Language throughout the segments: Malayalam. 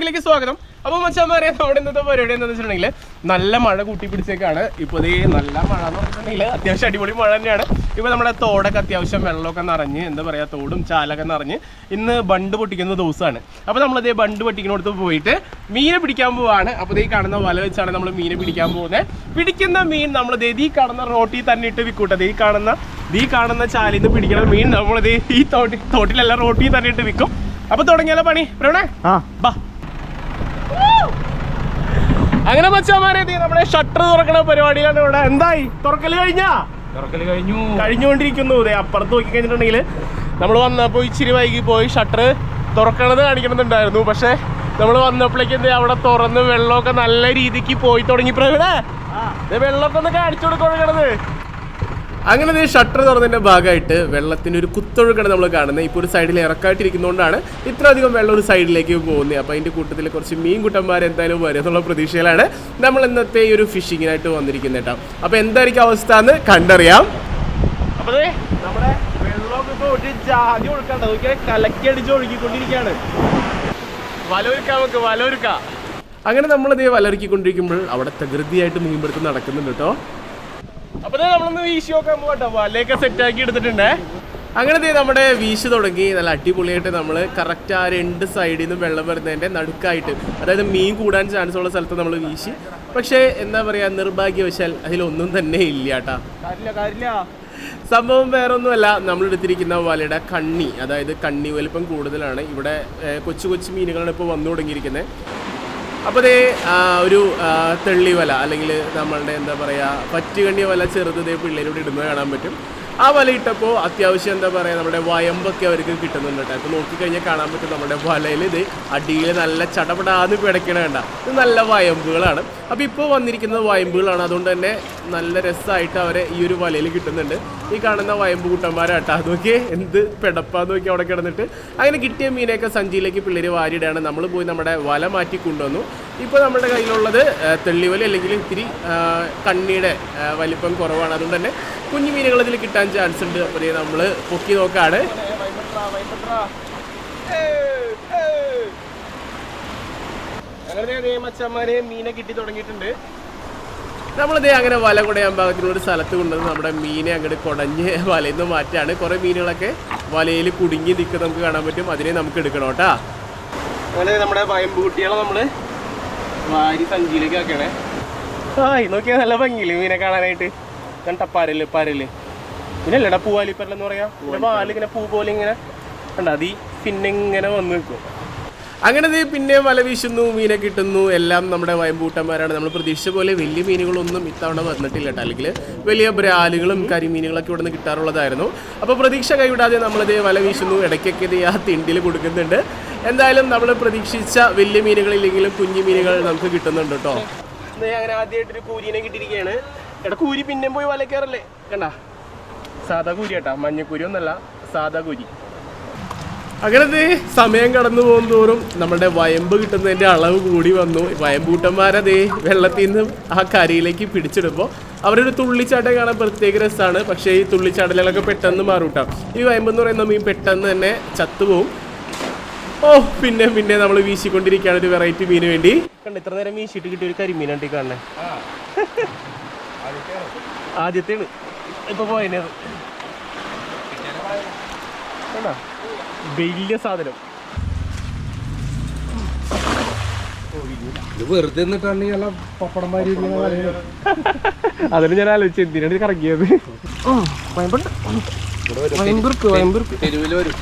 വ്ളോഗിലേക്ക് സ്വാഗതം. അപ്പോൾ മച്ചാമാരെ അവിടെ ഇന്നത്തെ പരിപാടി എന്താണെന്ന് വെച്ചിട്ടുണ്ടെങ്കിൽ നല്ല മഴ കൂട്ടി പിടിച്ചേക്കാണ്. ഇപ്പോൾ ഇതേ നല്ല മഴ എന്ന് പറഞ്ഞിട്ടുണ്ടെങ്കിൽ അത്യാവശ്യം അടിപൊളി മഴ തന്നെയാണ്. ഇപ്പോൾ നമ്മുടെ തോടൊക്കെ അത്യാവശ്യം വെള്ളമൊക്കെ നിറഞ്ഞ് എന്താ പറയുക തോടും ചാലൊക്കെ നിറഞ്ഞ് ഇന്ന് ബണ്ട് പൊട്ടിക്കുന്ന ദിവസമാണ്. അപ്പോൾ നമ്മളിതേ ബണ്ട് പൊട്ടിക്കുന്നിടത്ത് പോയിട്ട് മീനെ പിടിക്കാൻ പോവാണ്. അപ്പോൾ ഇതേ കാണുന്ന വല വെച്ചാണ് നമ്മൾ മീനെ പിടിക്കാൻ പോകുന്നത് പിടിക്കുന്ന മീൻ നമ്മൾ ഈ കാണുന്ന റോട്ടിൽ തന്നെ ഇട്ട് വിൽക്കൂട്ടത് ഈ കാണുന്ന ഈ കാണുന്ന ചാലിൽ നിന്ന് പിടിക്കുന്ന മീൻ നമ്മളിത് ഈ തോട്ടി തോട്ടിലല്ല റോട്ടിൽ തന്നെ ഇട്ട് വിൽക്കും അപ്പൊ തുടങ്ങിയാലോ പണി? പ്രവണേ? ആ. ബാ. അങ്ങനെ മച്ചാമാരെ നമ്മുടെ ഷട്ടർ തുറക്കണ പരിപാടിയിലാണ് ഇവിടെ. എന്തായി? തുറക്കൽ കഴിഞ്ഞാ? തുറക്കൽ കഴിഞ്ഞു. കഴിഞ്ഞുകൊണ്ടിരിക്കുന്നു. ഇതേ അപ്പുറത്ത് നോക്കി കഴിഞ്ഞിട്ടുണ്ടെങ്കിൽ നമ്മൾ വന്നപ്പോൾ ഇച്ചിരി വൈകി പോയി. ഷട്ടർ തുറക്കണത് കാണിക്കണമെന്നുണ്ടായിരുന്നു പക്ഷെ നമ്മൾ വന്നപ്പോഴേക്കും എന്താ അവിടെ തുറന്ന് വെള്ളമൊക്കെ നല്ല രീതിക്ക് പോയി തുടങ്ങി. പ്രവീണേ ദേ വെള്ളമൊക്കെ ഒന്ന് കാണിച്ചു കൊടുക്കണത് അങ്ങനെ നീ ഷട്ടർ തുറന്നതിന്റെ ഭാഗമായിട്ട് വെള്ളത്തിന് ഒരു കുത്തൊഴുക്കാണ് നമ്മൾ കാണുന്നത്. ഇപ്പോൾ ഒരു സൈഡിൽ ഇറക്കായിട്ടിരിക്കുന്നതുകൊണ്ടാണ് ഇത്ര അധികം വെള്ളം ഒരു സൈഡിലേക്ക് പോകുന്നത്. അപ്പോൾ അതിന്റെ കൂട്ടത്തിൽ കുറച്ച് മീൻ കുട്ടന്മാർ എന്തായാലും വരും എന്നുള്ള പ്രതീക്ഷയിലാണ് നമ്മൾ ഇന്നത്തെ ഈ ഒരു ഫിഷിങ്ങിനായിട്ട് വന്നിരിക്കുന്നത് കേട്ടോ. അപ്പോൾ എന്തായിരിക്കും അവസ്ഥ എന്ന് കണ്ടറിയാം. അപ്പോൾ നമ്മുടെ വെള്ളമൊക്കെ ഇപ്പോൾ ഒരു ജാതി ഒഴുക്കാണ്ട് നോക്കിയാൽ കലക്കി അടിച്ച് ഒഴുകിക്കൊണ്ടിരിക്കുകയാണ്. വലൊരുക്കാം നമുക്ക് വലൊരുക്കാം അങ്ങനെ നമ്മളിതേ വലൊരുക്കിക്കൊണ്ടിരിക്കുമ്പോൾ അവിടെ തകൃതിയായിട്ട് മീൻപിടുത്തം നടക്കുന്നുണ്ട് കേട്ടോ. അപ്പൊ നമ്മളൊന്ന് പോകട്ടോ വലയൊക്കെ സെറ്റ് ആക്കി എടുത്തിട്ടുണ്ടേ. അങ്ങനെ നമ്മുടെ വീശ് തുടങ്ങി. നല്ല അടിപൊളിയായിട്ട് നമ്മൾ കറക്റ്റ് ആ രണ്ട് സൈഡിൽ നിന്ന് വെള്ളം വരുന്നതിന്റെ നടുക്കായിട്ട്. അതായത് മീൻ കൂടാൻ ചാൻസ് ഉള്ള സ്ഥലത്ത് നമ്മൾ വീശി. പക്ഷേ എന്താ പറയാ നിർഭാഗ്യവശാൽ അതിലൊന്നും തന്നെ ഇല്ല കേട്ടാ സംഭവം വേറൊന്നുമല്ല. നമ്മൾ എടുത്തിരിക്കുന്ന വലയുടെ കണ്ണി അതായത് കണ്ണി വലിപ്പം കൂടുതലാണ്. ഇവിടെ കൊച്ചു കൊച്ചു മീനുകളാണ് ഇപ്പോൾ വന്നു തുടങ്ങിയിരിക്കുന്നത് അപ്പോൾ ദേ ഒരു തെള്ളി വല അല്ലെങ്കിൽ നമ്മളുടെ എന്താ പറയുക പറ്റുകണ്ണി വല ചെറുത് ഇതേ പിള്ളേരോട് ഇടുന്നത് കാണാൻ പറ്റും. ആ വലയിട്ടപ്പോൾ അത്യാവശ്യം എന്താ പറയുക നമ്മുടെ വയമ്പൊക്കെ അവർക്ക് കിട്ടുന്നുണ്ട് കേട്ടോ. ഇപ്പോൾ നോക്കിക്കഴിഞ്ഞാൽ കാണാൻ പറ്റും നമ്മുടെ വലയിൽ ഇത് അടിയിൽ നല്ല ചടപടാന്ന് പിടയ്ക്കണ വേണ്ട ഇത് നല്ല വയമ്പുകളാണ്. അപ്പോൾ ഇപ്പോൾ വന്നിരിക്കുന്നത് വയമ്പുകളാണ്. അതുകൊണ്ട് തന്നെ നല്ല രസമായിട്ട് അവരെ ഈ ഒരു വലയിൽ കിട്ടുന്നുണ്ട്. ഈ കാണുന്ന വയമ്പ് കൂട്ടന്മാരാട്ടോ നോക്കിയേ എന്ത് പെടപ്പാന്ന് നോക്കി അവിടെ കിടന്നിട്ട്. അങ്ങനെ കിട്ടിയ മീനെയൊക്കെ സഞ്ചിയിലേക്ക് പിള്ളേർ വാരിയിടാണ്. നമ്മൾ പോയി നമ്മുടെ വല മാറ്റി കൊണ്ടുവന്നു. ഇപ്പോൾ നമ്മുടെ കയ്യിലുള്ളത് തെള്ളിവലി അല്ലെങ്കിൽ ഇത്തിരി കണ്ണിയുടെ വലിപ്പം കുറവാണ്. അതുകൊണ്ട് തന്നെ കുഞ്ഞു മീനുകൾ ഇതിൽ കിട്ടാൻ ചാൻസ് ഉണ്ട്. അപ്പോൾ നമ്മൾ പൊക്കി നോക്കാണ്. അങ്ങനെ മച്ചന്മാരെ മീനെ കിട്ടി തുടങ്ങിയിട്ടുണ്ട്. നമ്മളിതേ അങ്ങനെ വല കുടയാൻ ഭാഗത്തിനുള്ള ഒരു സ്ഥലത്ത് കൊണ്ടുവന്ന് നമ്മുടെ മീനെ അങ്ങോട്ട് കുടഞ്ഞ് വലയിൽ നിന്ന് മാറ്റാണ്. കുറേ മീനുകളൊക്കെ വലയിൽ കുടുങ്ങി നിൽക്കുന്ന നമുക്ക് കാണാൻ പറ്റും. അതിനെ നമുക്ക് എടുക്കണം കേട്ടാ. അങ്ങനെ നമ്മുടെ വയമ്പ് നമ്മൾ നമ്മൾ വാരി സഞ്ചിയിലേക്ക് ആക്കണേ ആയി നോക്കിയാൽ നല്ല ഭംഗിയില്ലേ മീനെ കാണാനായിട്ട്? കണ്ട പരൽ. പരൽ പിന്നല്ലടാ പൂവാലിപ്പരലെന്ന് പറയാ. പിന്നെ വാൽ ഇങ്ങനെ പൂ പോലെ ഇങ്ങനെ കണ്ട അതീ പിന്നെ ഇങ്ങനെ വന്ന് നിൽക്കും. അങ്ങനെ പിന്നെ വല വീശുന്നു മീനെ കിട്ടുന്നു. എല്ലാം നമ്മുടെ വയമ്പൂട്ടന്മാരാണ്. നമ്മൾ പ്രതീക്ഷിച്ച പോലെ വലിയ മീനുകളൊന്നും ഇത്തവണ വന്നിട്ടില്ല കേട്ടോ. അല്ലെങ്കിൽ വലിയ ബ്രാലുകളും കരിമീനുകളൊക്കെ ഇവിടെ നിന്ന് കിട്ടാറുള്ളതായിരുന്നു. അപ്പോൾ പ്രതീക്ഷ കൈവിടാതെ നമ്മളിത് വല വീശുന്നു. ഇടയ്ക്കൊക്കെ ഇത് ആ തിണ്ടിൽ കൊടുക്കുന്നുണ്ട്. എന്തായാലും നമ്മൾ പ്രതീക്ഷിച്ച വലിയ മീനുകളില്ലെങ്കിലും കുഞ്ഞു മീനുകൾ നമുക്ക് കിട്ടുന്നുണ്ട് കേട്ടോ. അങ്ങനെ ആദ്യമായിട്ടൊരു കൂരിനെ കിട്ടിയിരിക്കുകയാണ്. എടാ കൂരി പിന്നെ പോയി വല കയറല്ലേ കണ്ട? സാധാ കൂരി കേട്ടാ മഞ്ഞക്കൂരി ഒന്നല്ല സാധാ കൂരി. അങ്ങനത്തെ സമയം കടന്നു പോകും തോറും നമ്മുടെ വയമ്പ് കിട്ടുന്നതിന്റെ അളവ് കൂടി വന്നു. വയമ്പൂട്ടന്മാരതേ വെള്ളത്തിൽ നിന്ന് ആ കരയിലേക്ക് പിടിച്ചെടുമ്പോൾ അവരൊരു തുള്ളിച്ചാട്ടം കാണാൻ പ്രത്യേക രസമാണ് പക്ഷേ ഈ തുള്ളിച്ചാട്ടലുകളൊക്കെ പെട്ടെന്ന് മാറൂട്ടാം. ഈ വയമ്പ് എന്ന് പറയുന്ന മീൻ പെട്ടെന്ന് തന്നെ ചത്തുപോകും ഓ പിന്നെ പിന്നെ നമ്മൾ വീശിക്കൊണ്ടിരിക്കുകയാണ് ഒരു വെറൈറ്റി മീന് വേണ്ടി. കണ്ട ഇത്ര നേരം വീശിയിട്ട് കിട്ടിയ ഒരു കരിമീനാണ് ഈ കാണേ ആദ്യത്തെയാണ്. ഇപ്പൊ പോയത് വലിയ സാധനം. വെറുതെ അതിന് ഞാൻ ആലോചിച്ചു എന്തിനാണ് ഇത് കറങ്ങിയത് തെരുവിൽ വരും.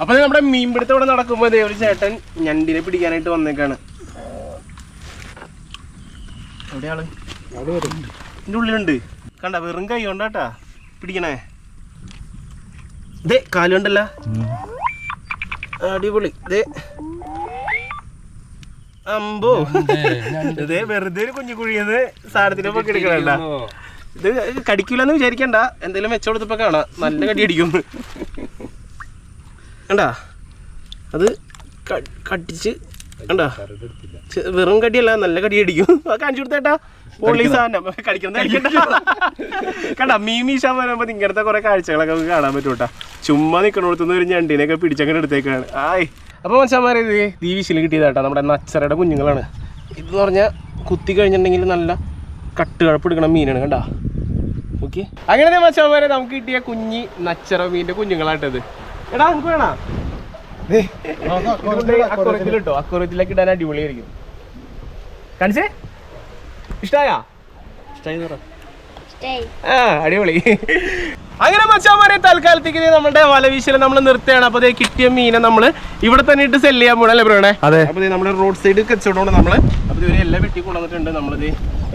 അപ്പൊ നമ്മുടെ മീൻപിടുത്തം ഇവിടെ നടക്കുമ്പോ ദേ ഒരു ചേട്ടൻ ഞണ്ടിനെ പിടിക്കാനായിട്ട് വന്നേക്കാണ്. എവിടെയാൾ? ഇതിന്റെ ഉള്ളിലുണ്ട്. കണ്ട വെറും കൈ കൊണ്ടാട്ടാ പിടിക്കണേ. ദേ കാലുണ്ടല്ല അടിപൊളി. ദേ. അമ്പോ. ഇതേ വെറുതെ ഒരു കുഞ്ഞു കുഴിയെന്ന് സാധനത്തിന്റെ പൊക്കെ എടുക്കണണ്ട ഇത് കടിക്കൂലെന്ന് വിചാരിക്കണ്ട. എന്തെങ്കിലും വെച്ചു കൊടുത്തപ്പോ കാണാം. നല്ല കടി അടിക്കും. കണ്ടാ? അത് കട്ടിച്ച് കടിച്ച് കണ്ടാ? വെറും കടിയല്ല നല്ല കടി അടിക്കും അത് കാണിച്ചു കൊടുത്തേട്ടാ പൊള്ളി സാധനം. കഴിക്കണ്ട കണ്ടാ മീൻ മീശാൻ വരുമ്പോ ഇങ്ങനത്തെ കൊറേ കാഴ്ചകളൊക്കെ നമുക്ക് കാണാൻ പറ്റും കേട്ടാ ചുമ്മാ നിക്കണോടുത്തുനിന്ന് ഒരു ഞണ്ടിനെയൊക്കെ പിടിച്ചങ്ങനെ എടുത്തേക്കാണ്. ആയി. അപ്പോൾ മച്ചാമാരെ ഇത് ഈ വിശിൽ കിട്ടിയതാട്ടാ. നമ്മുടെ നച്ചറയുടെ കുഞ്ഞുങ്ങളാണ്. ഇതെന്ന് പറഞ്ഞാൽ കുത്തി കഴിഞ്ഞിട്ടുണ്ടെങ്കിൽ നല്ല കട്ട് എടുക്കണ മീനാണ് കണ്ടാ? ഓക്കെ അങ്ങനെ മച്ചാമാരെ നമുക്ക് കിട്ടിയ കുഞ്ഞി നച്ചറ മീനിന്റെ കുഞ്ഞുങ്ങളായിട്ടത് എടാ നമുക്ക് വേണോ? അക്വറത്തിൽ കിട്ടോ അക്വറത്തിലേക്ക് ഇടാൻ അടിപൊളിയായിരിക്കും. കാണിച്ചേ? ഇഷ്ടായാ. ആ അടിപൊളി. അങ്ങനെ മച്ചാമാരെ തൽക്കാലത്തേക്ക് നമ്മുടെ വലവീശൽ നമ്മൾ നിർത്തുകയാണ്. അപ്പൊ ദേ കിട്ടിയ മീനെ നമ്മൾ ഇവിടെ തന്നെ ഇട്ട് സെൽ ചെയ്യാൻ പോകണം അല്ലേ പറയണേ അതെ. അപ്പൊ നമ്മുടെ റോഡ് സൈഡ് കച്ചവടമാണ് നമ്മൾ. അപ്പൊ ഇവർ എല്ലാം വെട്ടി കൊണ്ടുവന്നിട്ടുണ്ട് നമ്മളിത്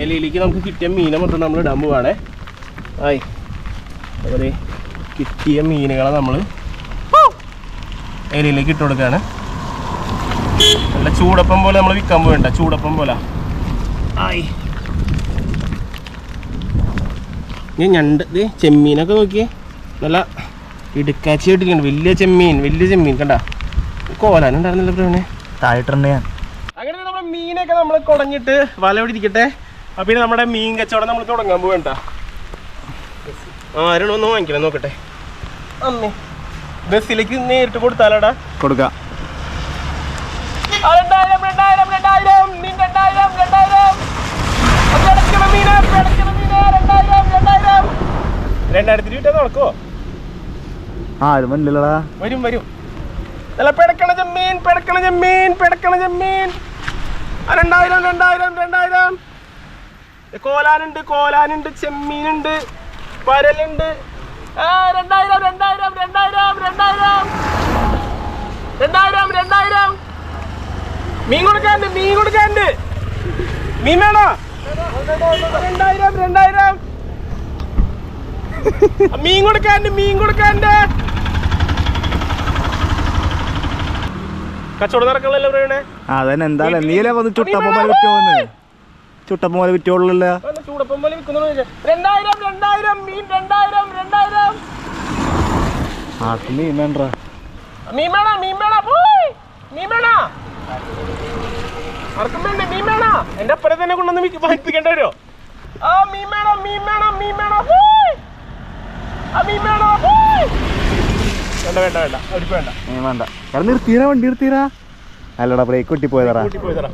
ഇലയിലേക്ക് നമുക്ക് കിട്ടിയ മീനെ മൊത്തം നമ്മൾ ഇടാൻ പോവാണേ. ആയി. അപ്പൊ കിട്ടിയ മീനുകളെ നമ്മൾ ഇലയിലേക്ക് ഇട്ട് കൊടുക്കുകയാണ്. നല്ല ചൂടപ്പം പോലെ നമ്മൾ വിൽക്കാൻ പോകണ്ട ചൂടപ്പം പോലെ. ആയി. ഞാൻ ഞണ്ട് ഇത് ചെമ്മീനൊക്കെ നോക്കിയേ. നല്ല ഇടുക്കാച്ചി ഇട്ടിട്ടുണ്ട് വലിയ ചെമ്മീൻ വലിയ ചെമ്മീൻ കണ്ട. കോലാനുണ്ടായിരുന്നല്ലോ പ്രവീണേ താഴെട്ടുണ്ട് ഞാൻ. അങ്ങനെ നമ്മുടെ മീനൊക്കെ നമ്മൾ കുടഞ്ഞിട്ട് വല പിടിക്കട്ടെ അപ്പൊ പിന്നെ നമ്മുടെ മീൻ കച്ചവടം നമ്മൾ തുടങ്ങാൻ പോകണ്ട ആരാണ് ഒന്ന് വാങ്ങിക്കണം? നോക്കട്ടെ. അമ്മേ. ബസ്സിലേക്ക് നേരിട്ട് കൊടുത്താലടാ? കൊടുക്കാം. രണ്ടായിരം രണ്ടായിരം രണ്ടായിരം രണ്ടായിരം. രണ്ടായിരം നടക്കോ വരും വരും. നല്ല പിടക്കണ ചെമ്മീൻ പിടക്കണ ചെമ്മീൻ പിടക്കണ ചെമ്മീൻ. ആ, രണ്ടായിരം രണ്ടായിരം രണ്ടായിരം. ദേ കോലാനുണ്ട് കോലാനുണ്ട് ചെമ്മീനുണ്ട് പരലുണ്ട് രണ്ടായിരം രണ്ടായിരം രണ്ടായിരം രണ്ടായിരം. രണ്ടായിരം രണ്ടായിരം. മീൻ കൊടുക്കാണ്ട് മീൻ കൊടുക്കാണ്ട് മീൻ വേണോ? രണ്ടായിരം രണ്ടായിരം. മീൻ കൊടുക്കാണ്ട് മീൻ കൊടുക്കാണ്ട് കച്ചവടം നടക്കണല്ലോ പറയണേ അതന്നെ. എന്താ നീല വന്ന് ചുട്ടപ്പം പോലെ വിറ്റോന്ന്? ചുട്ടപ്പ പോലെ വിറ്റോളൂല്ല? വന്ന് ചൂടപ്പം പോലെ വിൽക്കുന്നു രണ്ടായിരം രണ്ടായിരം മീൻ രണ്ടായിരം രണ്ടായിരം. മീൻ വേണ്ട? മീൻ വേണ മീൻ വേണ? പോയി മീൻ വേണ? ആർക്കും വേണ്ട? മീൻ വേണ? എന്റെ അപ്പനെ തന്നെ വരുമോ? ആ മീൻ വേണം മീൻ വേണം മീൻ വേണം? പോയി. ആ മീൻ വേണം? പോയി. വേണ്ട വേണ്ട വേണ്ട. അവർക്ക് വേണ്ട. മീൻ വേണ്ട. നിർത്തീരാ അല്ലടാ ബ്രേക്ക് കൊട്ടി പോയതാ കൂട്ടി പോയി തരാം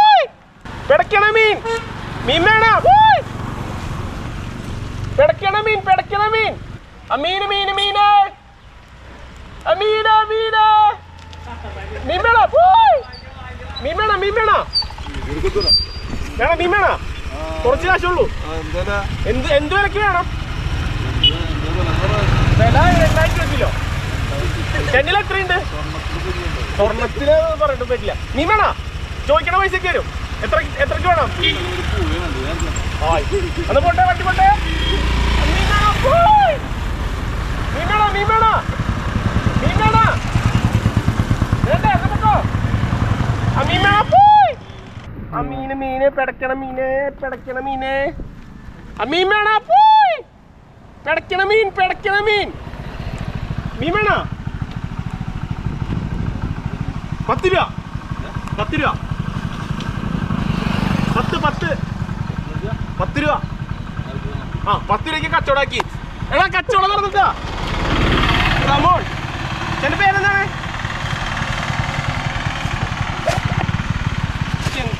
പോയി പിടക്കണ മീൻ. മീൻ വേണം? പോയി പിടക്കണ മീൻ പിടക്കണ മീൻ. ആ മീന് മീന്. മീന് ആ മീന മീന് മീൻ വേണം? മീൻ വേണം? മീൻ വേണം? വേണം മീൻ വേണം? കുറച്ച് കാശുള്ളൂ എന്ത് എന്ത് വിലക്ക് വേണം? വില രണ്ടായിരത്തി കിലോ ചെന്നിൽ എത്രയുണ്ട്? സ്വർണത്തിന് പറഞ്ഞിട്ട് പറ്റില്ല. നീ വേണ? ചോദിക്കണ പൈസക്ക് വരും എത്ര എത്രക്ക് വേണം. എന്നാ പോട്ടെ വണ്ടി പോട്ടെ നീ വേണോ? നീ വേണോ? നീ വേണോ? വേണ്ടേ? എന്നാ പൊക്കോ. ആ മീൻ വേണോ? പോയ്. ആ മീന് മീന് പിടക്കണ മീന് പിടക്കണ മീന് ആ മീൻ വേണോ? പോയ്. പിടക്കണ മീൻ പിടക്കണ മീൻ മീൻ വേണോ പത്ത് രൂപ പത്ത് പത്ത്. പത്ത് രൂപ. ആ പത്ത് രൂപയ്ക്ക് കച്ചവടാക്കി എടാ കച്ചവടം നടന്നിട്ടാ. റമോൺ എന്റെ പേരെന്താണ്?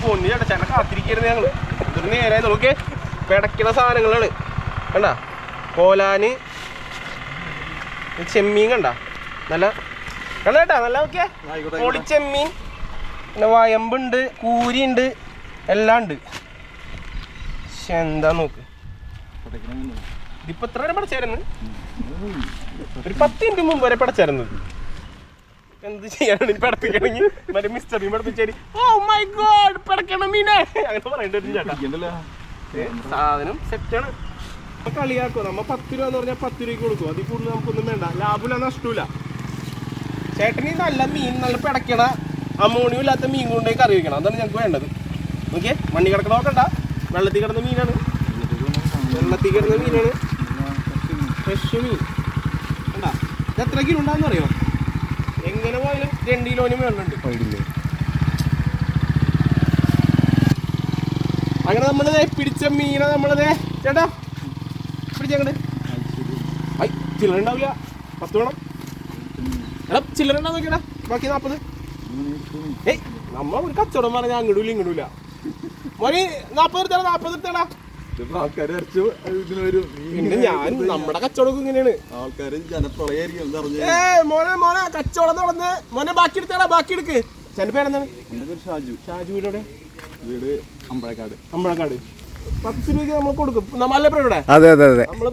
പൊന്നി ചേട്ടാ ചേട്ടൻ കാത്തിരിക്കരുത് ഞങ്ങൾ. ഇതൊരു നേരെ നോക്കിയേ. സാധനങ്ങളാണ്. കണ്ട? കോലാന് ചെമ്മീൻ കണ്ട? നല്ല കണ്ട കേട്ടാ നല്ല ഓക്കെ പൊളിച്ചെമ്മീൻ. പിന്നെ വയമ്പുണ്ട് കൂരിയുണ്ട്. എല്ലാം ഉണ്ട് എന്താ നോക്ക്? ഇതിപ്പോ എത്ര വരെ പഠിച്ചായിരുന്നു? ഒരു പത്ത് മിനിറ്റ് മുമ്പ് വരെ പടച്ചായിരുന്നത് എന്ത് ചെയ്യാനാണ് ഇനി പടപ്പിക്കണമെങ്കിൽ മറ്റേ മിസ്റ്റർ പടപ്പിച്ചാരി ഓ മൈ ഗോഡ് പടക്കണം മീനെ. അങ്ങനെ പറയേണ്ടി ചേട്ടാ. സാധനം സെറ്റാണ് കളിയാക്കും. നമ്മ പത്ത് രൂപ എന്ന് പറഞ്ഞാൽ പത്ത് രൂപയ്ക്ക് കൊടുക്കും. അതിൽ കൂടുതൽ നമുക്കൊന്നും വേണ്ട. ലാഭമില്ല നഷ്ടമില്ല. ചേട്ടന് നല്ല മീൻ നല്ല പിടക്കണ അമോണിയും ഇല്ലാത്ത മീൻ കൊണ്ടേ കറി വെക്കണം. അതാണ് ഞങ്ങൾക്ക് വേണ്ടത്. ഓക്കെ മണ്ണി കിടക്കണ നോക്കണ്ട. വെള്ളത്തിൽ കിടന്ന മീനാണ്. വെള്ളത്തിൽ കിടന്ന മീനാണ്. ഫ്രഷ് മീൻ. കണ്ടാ? ഇത് എത്ര കിലോ ഉണ്ടാന്ന് അറിയോ? എങ്ങനെ പോയാലും രണ്ട് കിലോനും വെള്ളമുണ്ട് അങ്ങനെ നമ്മളത് പിടിച്ച മീനെ നമ്മളത് ചേട്ടാ പിടിച്ചങ്ങട് ഐ ചില്ലറ ഉണ്ടാവില്ല. പത്ത് വേണം. എടാ ചില്ലറ ഉണ്ടാവും നോക്കിയടാ ബാക്കി നാൽപ്പത് ഏയ് നമ്മ ഒരു കച്ചവടം പറഞ്ഞാൽ അങ്ങോട്ടില്ല ഇങ്ങോട്ടില്ല മോനെ നാപ്പത് എടുത്തടാ നാപ്പത് എടുത്തടാ ആൾക്കാര് അരച്ചു ഇതിന് വരും. പിന്നെ ഞാൻ നമ്മുടെ കച്ചവടം ഇങ്ങനെയാണ്. ആൾക്കാര് ജനപ്രളയായിരിക്കും എന്നറിഞ്ഞ് ഏ മോനെ മോനെ കച്ചവടം നടന്ന്. മോനെ ബാക്കി എടുത്തടാ ബാക്കി എടുക്ക്. പേരെന്താണ്? ഷാജു. വീട് അമ്പഴക്കാട് അമ്പഴക്കാട് പത്ത് രൂപയ്ക്ക് നമ്മൾ കൊടുക്കും. നമ്മളെ ഇവിടെ അതെ അതെ അതെ. നമ്മൾ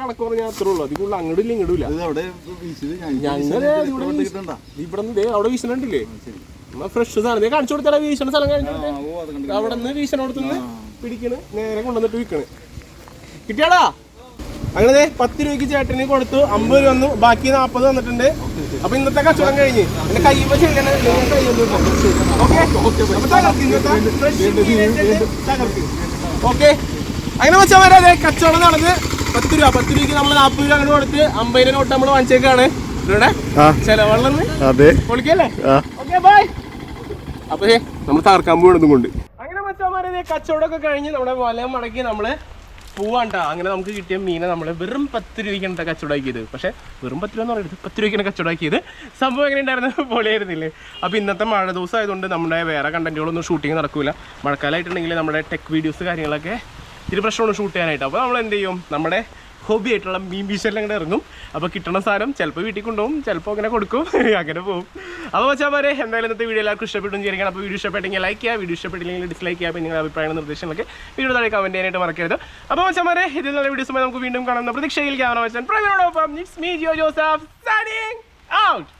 കണക്ക് പറഞ്ഞാൽ അത്രേ ഉള്ളൂ. അതിൽ ഇവിടെ ഇവിടെ അവിടെ വീശണുണ്ടില്ലേ ഫ്രഷ് സാധനം. നീ കാണിച്ചു കൊടുത്തടാ വീശണ സ്ഥലം കാണിച്ചു അവിടെ നിന്ന് വീശണോടത്തുനിന്ന് പിടിക്കണ്. നേരെ കൊണ്ടുവന്നിട്ട് വിൽക്കണ്. കിട്ടിയാടാ? അങ്ങനെ ദേ പത്ത് രൂപയ്ക്ക് ചേട്ടന് കൊടുത്തു. അമ്പത് രൂപ വന്നു. ബാക്കി നാൽപ്പത് വന്നിട്ടുണ്ട്. അപ്പൊ ഇന്നത്തെ കച്ചവടം കഴിഞ്ഞ്. എന്റെ കയ്യുമ്പോ ചെയ്യണേ ഓക്കെ? അങ്ങനെ വെച്ചാൽ വരാതെ കച്ചവടം നടന്ന് പത്ത് രൂപ. പത്ത് രൂപയ്ക്ക് നമ്മൾ നാൽപ്പത് രൂപ അങ്ങനെ കൊടുത്ത് അമ്പതിന് നോട്ട് നമ്മൾ വാങ്ങിച്ചേക്കാണ്. ഇവിടെ ആ. ചെലവെള്ളം അതെ. പൊളിക്കല്ലേ? ഓക്കെ ബൈ അപ്പൊ നമ്മൾ തകർക്കാൻ പോകണതും കൊണ്ട്. അങ്ങനെ മച്ചാമാരെ കച്ചവടമൊക്കെ കഴിഞ്ഞ് നമ്മുടെ വല മടക്കി നമ്മൾ പോവാണ്ട. അങ്ങനെ നമുക്ക് കിട്ടിയ മീനെ നമ്മൾ വെറും പത്ത് രൂപയ്ക്കാണ് കച്ചവടമാക്കിയത്. പക്ഷേ വെറും പത്ത് രൂപ എന്ന് പറയുന്നത് പത്ത് രൂപയ്ക്കാണ് കച്ചവടമാക്കിയത്. സംഭവം എങ്ങനെ ഉണ്ടായിരുന്നു പോലെയായിരുന്നില്ലേ അപ്പോൾ ഇന്നത്തെ മഴ ദിവസം ആയതുകൊണ്ട് നമ്മുടെ വേറെ കണ്ടന്റുകളൊന്നും ഷൂട്ടിംഗ് നടക്കൂല. മഴക്കാലമായിട്ടുണ്ടെങ്കിൽ നമ്മുടെ ടെക് വീഡിയോസ് കാര്യങ്ങളൊക്കെ ഇത്തിരി പ്രശ്നമാണ് ഷൂട്ട് ചെയ്യാനായിട്ട്. അപ്പോൾ നമ്മൾ എന്ത് ചെയ്യും? നമ്മുടെ ഹോബി ആയിട്ടുള്ള മീൻ ബീച്ചെല്ലാം അങ്ങനെ ഇറങ്ങും. അപ്പോൾ കിട്ടണ സാധനം ചിലപ്പോൾ വീട്ടിൽ കൊണ്ടുപോകും ചിലപ്പോൾ അങ്ങനെ കൊടുക്കും അങ്ങനെ പോകും അപ്പോൾ വെച്ചാൽ വരെ എന്തായാലും ഇന്നത്തെ വീഡിയോ എല്ലാവർക്കും ഇഷ്ടപ്പെട്ടു വിചാരിക്കണം അപ്പോൾ വീഡിയോ ഇഷ്ടപ്പെട്ടെങ്കിൽ ലൈക്ക് ചെയ്യുക വീഡിയോ ഇഷ്ടപ്പെട്ടില്ലെങ്കിൽ ഡിസ്ലൈക്ക് ചെയ്യുക നിങ്ങളുടെ അഭിപ്രായ നിർദ്ദേശങ്ങളൊക്കെ വീഡിയോ താഴെ കമന്റ് ചെയ്യാനായിട്ട് മറക്കരുത്. അപ്പോൾ വെച്ചാൽ വരെ ഇതിൽ നല്ല വീഡിയോസുമായി നമുക്ക് വീണ്ടും കാണാം. പ്രതീക്ഷയിൽ ക്യാമറ വെച്ചാൽ പ്രവീണോടൊപ്പം. ഔട്ട്